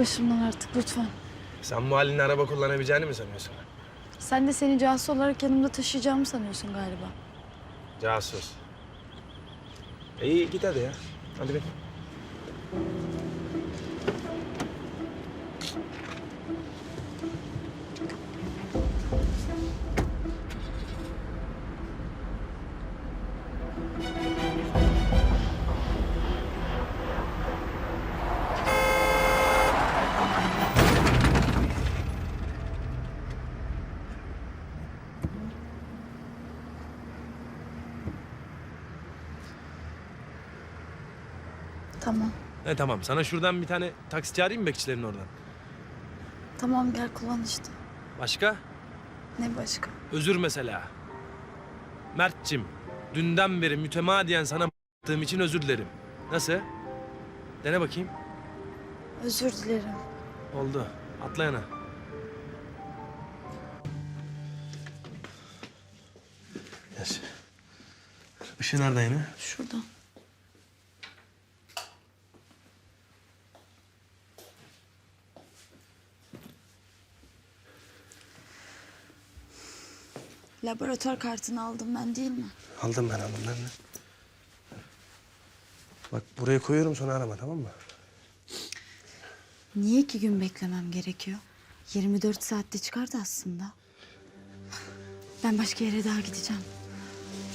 başımdan artık lütfen. Sen bu halinle araba kullanabileceğini mi sanıyorsun? Sen de seni casus olarak yanımda taşıyacağımı sanıyorsun galiba. Casus. İyi git hadi ya. Hadi bin. Tamam. E tamam. Sana şuradan bir tane taksi çağırayım mı bekçilerin oradan? Tamam gel kullan işte. Başka? Ne başka? Özür mesela. Mert'cim, dünden beri mütemadiyen sana yaptığım için özür dilerim. Nasıl? Dene bakayım. Özür dilerim. Oldu. Atla yana. Yaş. Işığı nerede yine? Şuradan. Laboratuvar kartını aldım ben değil mi? Aldım ben aldım ben de. Bak buraya koyuyorum sonra arama tamam mı? Niye iki gün beklemem gerekiyor? 24 saatte çıkardı aslında. Ben başka yere daha gideceğim.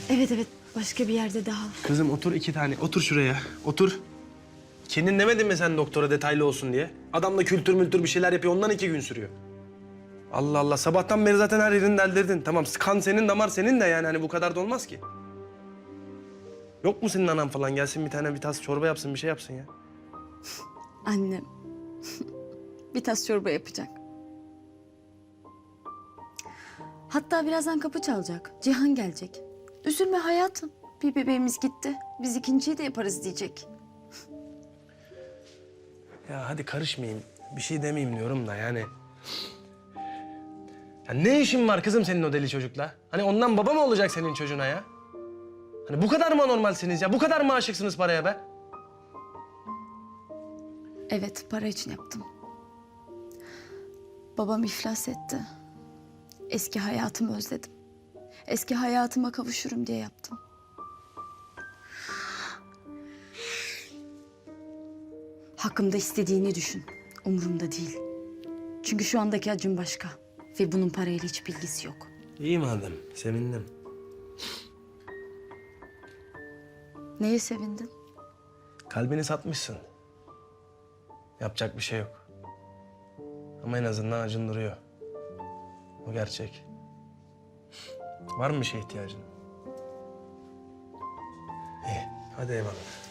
Evet evet başka bir yerde daha. Kızım otur iki tane. Otur şuraya. Otur. Kendin demedin mi sen doktora detaylı olsun diye? Adam da kültür mültür bir şeyler yapıyor. Ondan iki gün sürüyor. Allah Allah. Sabahtan beri zaten her yerini deldirdin. Tamam kan senin, damar senin de yani. Hani bu kadar da olmaz ki. Yok mu senin anan falan? Gelsin bir tane bir tas çorba yapsın, bir şey yapsın ya. Annem. bir tas çorba yapacak. Hatta birazdan kapı çalacak. Cihan gelecek. Üzülme hayatım. Bir bebeğimiz gitti. Biz ikinciyi de yaparız diyecek. Ya hadi karışmayayım. Bir şey demeyeyim diyorum da yani. Ya ne işin var kızım senin o deli çocukla? Hani ondan baba mı olacak senin çocuğuna ya? Hani bu kadar mı anormalsiniz ya? Bu kadar mı aşıksınız paraya be? Evet, para için yaptım. Babam iflas etti. Eski hayatımı özledim. Eski hayatıma kavuşurum diye yaptım. Hakkımda istediğini düşün. Umurumda değil. Çünkü şu andaki acım başka. Ve bunun parayla hiç bilgisi yok. İyi madem. Sevindim. Neye sevindin? Kalbini satmışsın. Yapacak bir şey yok. Ama en azından acın duruyor. O gerçek. Var mı bir şeye ihtiyacın? İyi. Hadi eyvallah.